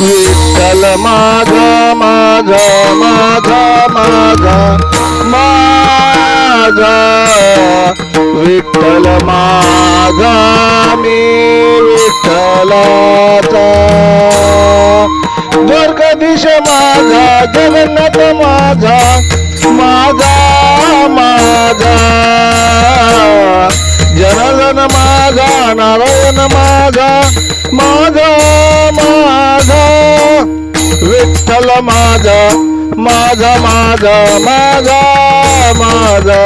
विठ्ठल माझा माझा माझा माझा माझा विठ्ठल माझा मी विठ्ठलाचा. द्वारकाधीश माझा जगन्नाथ माझा माझा माझा. जनगण माझा नारायण माझा माझा माझा. विठ्ठल माझा माझा माझा माझा माझा.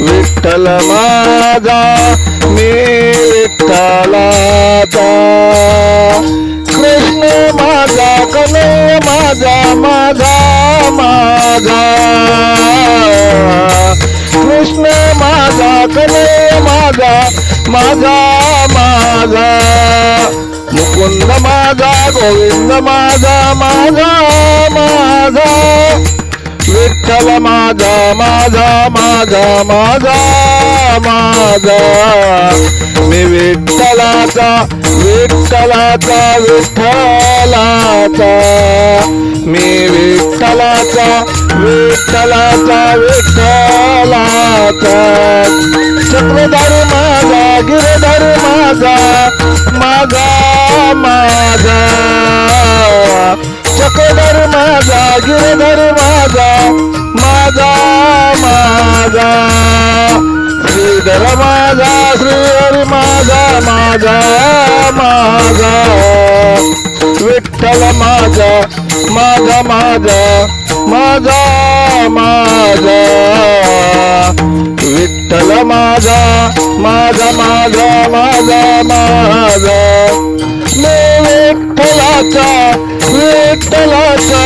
विठ्ठल माझा, मी विठ्ठलाचा. कृष्ण माझा, कने माझा माझा माझा. कृष्ण माझा, कने माझा माझा माझा. मुकुंद माझा गोविंद माझा माझा माझा विठ्ठल माझा माझा माझा माझा माझा मी विठ्ठलाचा विठ्ठलाचा विठ्ठलाचा मी विठ्ठलाचा विठ्ठलाचा गिरधर माझा माझा माझा चक्रधर माझा गिरधर माझा माझा माझा श्रीधर माझा श्रीहरी माझा माझा माझा विठ्ठल माझा माझा माझा माझा माझा विठ्ठल माझा माझा माझा माझा माझा. मी विठ्ठलाचा विठ्ठलाचा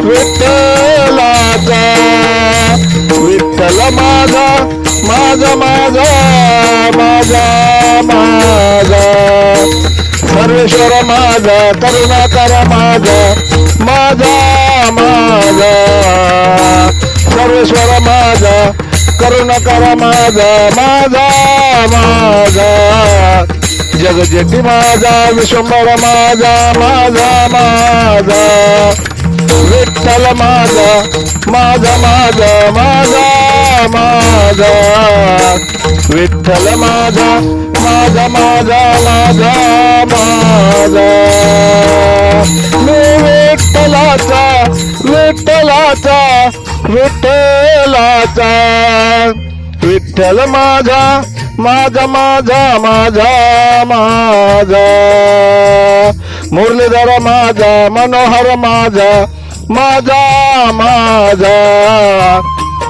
विठ्ठलाचा. विठ्ठल माझा माझा माझा माझा माझा. सर्वेश्वर माझा करुणाकर माझा माझा माझा. सर्वेश्वर माझा करुणाकर माझा माझा माझा जगजेटी माझा विश्वंभर माझा माझा माझा. विठ्ठल माझा माझा माझा माझा माझा. विठ्ठल माझा माझा माझा माझा माझा. मी विठ्ठलाचा विठ्ठलाचा विठ्ठलाचा. विठ्ठल माझा माझा माझा माझा माझा. मुरलीधर माझा मनोहर माझा माझा माझा.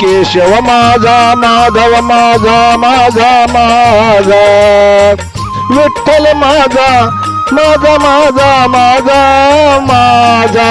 केशव माझा माधव माझा माझा माझा. विठ्ठल माझा माझा माझा माझा माझा.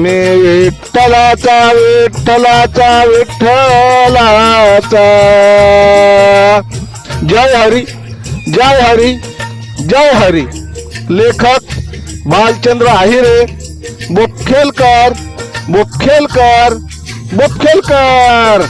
मी विठ्ठलाचा विठ्ठलाचा विठ्ठलाचा. जय हरी जय हरी जय हरी. लेखक बालचंद्र आहिरे बोखेलकर बोखेलकर बुखेलकर